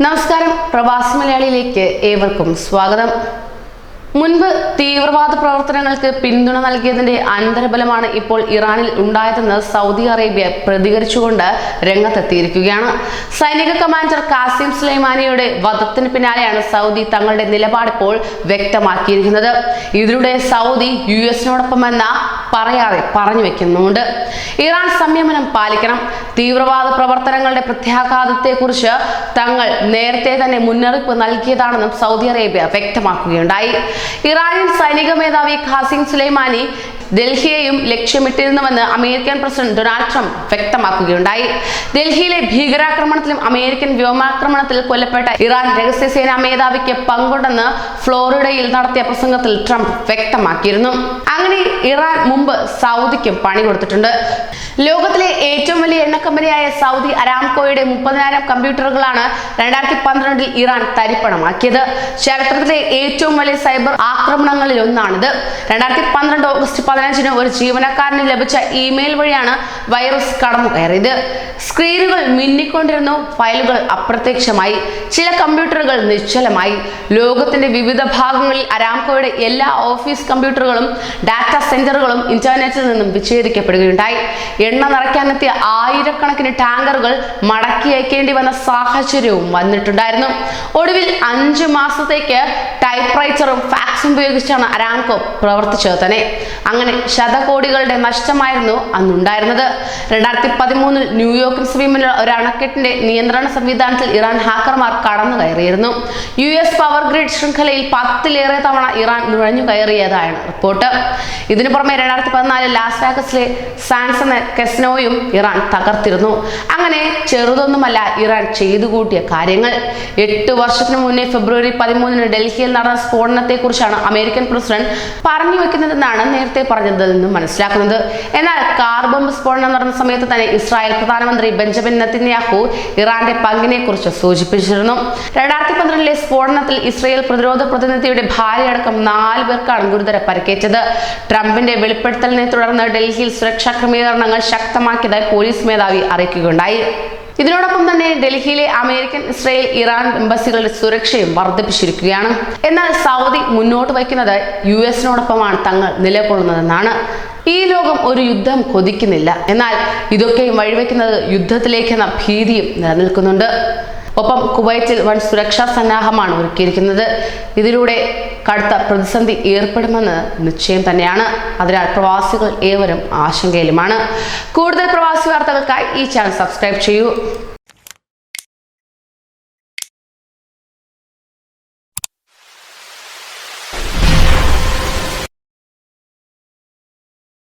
നമസ്കാരം. പ്രവാസി മലയാളിയിലേക്ക് ഏവർക്കും സ്വാഗതം. മുൻപ് തീവ്രവാദ പ്രവർത്തനങ്ങൾക്ക് പിന്തുണ നൽകിയതിന്റെ അനന്തരഫലമാണ് ഇപ്പോൾ ഇറാനിൽ ഉണ്ടായതെന്ന് സൗദി അറേബ്യ പ്രതികരിച്ചുകൊണ്ട് രംഗത്തെത്തിയിരിക്കുകയാണ്. സൈനിക കമാൻഡർ കാസിം സുലൈമാനിയുടെ വധത്തിന് പിന്നാലെയാണ് സൗദി തങ്ങളുടെ നിലപാട് ഇപ്പോൾ വ്യക്തമാക്കിയിരിക്കുന്നത്. ഇതിലൂടെ സൗദി യു എസിനോടൊപ്പമെന്ന പറയാതെ പറഞ്ഞു വെക്കുന്നുണ്ട്. ഇറാൻ സംയമനം പാലിക്കണം. തീവ്രവാദ പ്രവർത്തനങ്ങളുടെ പ്രത്യാഘാതത്തെക്കുറിച്ച് തങ്ങൾ നേരത്തെ തന്നെ മുന്നറിയിപ്പ് നൽകിയതാണെന്നും സൗദി അറേബ്യ വ്യക്തമാക്കുകയുണ്ടായി. ഇറാനിയൻ സൈനിക മേധാവി ഖാസിം സുലൈമാനി ഡൽഹിയെയും ലക്ഷ്യമിട്ടിരുന്നുവെന്ന് അമേരിക്കൻ പ്രസിഡന്റ് ഡൊണാൾഡ് ട്രംപ് വ്യക്തമാക്കുകയുണ്ടായി. ഡൽഹിയിലെ ഭീകരാക്രമണത്തിലും അമേരിക്കൻ വ്യോമാക്രമണത്തിൽ കൊല്ലപ്പെട്ട ഇറാൻ രഹസ്യസേനാ മേധാവിക്ക് പങ്കുണ്ടെന്ന് ഫ്ലോറിഡയിൽ നടത്തിയ പ്രസംഗത്തിൽ ട്രംപ് വ്യക്തമാക്കിയിരുന്നു. അങ്ങനെ ഇറാൻ മുമ്പ് സൗദിക്കും പണി കൊടുത്തിട്ടുണ്ട്. ലോകത്തിലെ ഏറ്റവും വലിയ എണ്ണ കമ്പനിയായ സൗദി അരാംകോയുടെ മുപ്പതിനായിരം കമ്പ്യൂട്ടറുകളാണ് രണ്ടായിരത്തി പന്ത്രണ്ടിൽ ഇറാൻ തരിപ്പണമാക്കിയത്. ചരിത്രത്തിലെ ഏറ്റവും വലിയ സൈബർ ആക്രമണങ്ങളിൽ ഒന്നാണിത് രണ്ടായിരത്തി പന്ത്രണ്ട് ഓഗസ്റ്റ് പതിനഞ്ചിന് ഒരു ജീവനക്കാരന് ലഭിച്ച ഇമെയിൽ വഴിയാണ് വൈറസ് കടന്നു കയറിയത് സ്ക്രീനുകൾ മിന്നിക്കൊണ്ടിരുന്നു ഫയലുകൾ അപ്രത്യക്ഷമായി ചില കമ്പ്യൂട്ടറുകൾ നിശ്ചലമായി. ലോകത്തിന്റെ വിവിധ ഭാഗങ്ങളിൽ അരാംകോയുടെ എല്ലാ ഓഫീസ് കമ്പ്യൂട്ടറുകളും ഡാറ്റാ സെന്ററുകളും ഇന്റർനെറ്റിൽ നിന്നും വിച്ഛേദിക്കപ്പെടുകയുണ്ടായി. എണ്ണ നിറയ്ക്കാനെത്തിയ ആയിരക്കണക്കിന് ടാങ്കറുകൾ മടക്കി അയക്കേണ്ടി വന്ന സാഹചര്യവും വന്നിട്ടുണ്ടായിരുന്നു. ഒടുവിൽ അഞ്ചു മാസത്തേക്ക് ടൈപ്പ് റൈറ്ററും ഫാക്സും ഉപയോഗിച്ചാണ് അരാംകോ പ്രവർത്തിച്ചത് തന്നെ. അങ്ങനെ ശതകോടികളുടെ നഷ്ടമായിരുന്നു അന്നുണ്ടായിരുന്നത്. രണ്ടായിരത്തി പതിമൂന്നിൽ ന്യൂയോർക്ക് സമീപമുള്ള ഒരു അണക്കെട്ടിന്റെ നിയന്ത്രണ സംവിധാനത്തിൽ ഇറാൻ ഹാക്കർമാർ കടന്നു കയറിയിരുന്നു. യു എസ് പവർ ഗ്രിഡ് ശൃംഖലയിൽ പത്തിലേറെ തവണ ഇറാൻ നുഴഞ്ഞു കയറിയതാണ് റിപ്പോർട്ട്. ഇതിനു പുറമെ രണ്ടായിരത്തി പതിനാല് ലാസ് വേഗസിലെ സാൻസ് കെസ്നോയും ഇറാൻ തകർത്തിരുന്നു. അങ്ങനെ ചെറുതൊന്നുമല്ല ഇറാൻ ചെയ്തു കൂട്ടിയ കാര്യങ്ങൾ. എട്ട് വർഷത്തിന് മുന്നേ ഫെബ്രുവരി പതിമൂന്നിന് ഡൽഹിയിൽ നടന്ന സ്ഫോടനത്തെക്കുറിച്ചാണ് അമേരിക്കൻ പ്രസിഡന്റ് പറഞ്ഞു വെക്കുന്നതെന്നാണ് നേരത്തെ പറഞ്ഞതിൽ നിന്ന് മനസ്സിലാക്കുന്നത്. എന്നാൽ കാർ ബോംബ് സ്ഫോടനം നടന്ന സമയത്ത് തന്നെ ഇസ്രായേൽ പ്രധാനമന്ത്രി ബെഞ്ചമിൻ നത്തിന്യാഹു ഇറാന്റെ പങ്കിനെ കുറിച്ച് സൂചിപ്പിച്ചിരുന്നു. രണ്ടായിരത്തി പന്ത്രണ്ടിലെ സ്ഫോടനത്തിൽ ഇസ്രായേൽ പ്രതിരോധ പ്രതിനിധിയുടെ ഭാര്യ അടക്കം നാല് പേർക്കാണ് ഗുരുതര പരിക്കേറ്റത് ട്രംപിന്റെ വെളിപ്പെടുത്തലിനെ തുടർന്ന് ഡൽഹിയിൽ സുരക്ഷാ ക്രമീകരണങ്ങൾ ശക്തമാക്കിയതായി പോലീസ് മേധാവി അറിയിക്കുകയുണ്ടായി. ഇതിനോടൊപ്പം തന്നെ ഡൽഹിയിലെ അമേരിക്കൻ ഇസ്രായേൽ ഇറാൻ എംബസികളുടെ സുരക്ഷയും വർദ്ധിപ്പിച്ചിരിക്കുകയാണ്. എന്നാൽ സൗദി മുന്നോട്ട് വയ്ക്കുന്നത് യു എസിനോടൊപ്പമാണ് തങ്ങൾ നിലകൊള്ളുന്നതെന്നാണ്. ഈ ലോകം ഒരു യുദ്ധം കൊതിക്കുന്നില്ല. എന്നാൽ ഇതൊക്കെയും വഴിവെക്കുന്നത് യുദ്ധത്തിലേക്കെന്ന ഭീതിയും നിലനിൽക്കുന്നുണ്ട്. ഒപ്പം കുവൈറ്റിൽ വൻ സുരക്ഷാ സന്നാഹമാണ് ഒരുക്കിയിരിക്കുന്നത്. ഇതിലൂടെ കടുത്ത പ്രതിസന്ധി ഏർപ്പെടുമെന്ന് നിശ്ചയം തന്നെയാണ്. അതിനാൽ പ്രവാസികൾ ഏവരും ആശങ്കയിലുമാണ്. കൂടുതൽ പ്രവാസി വാർത്തകൾക്കായി ഈ ചാനൽ സബ്സ്ക്രൈബ് ചെയ്യൂ.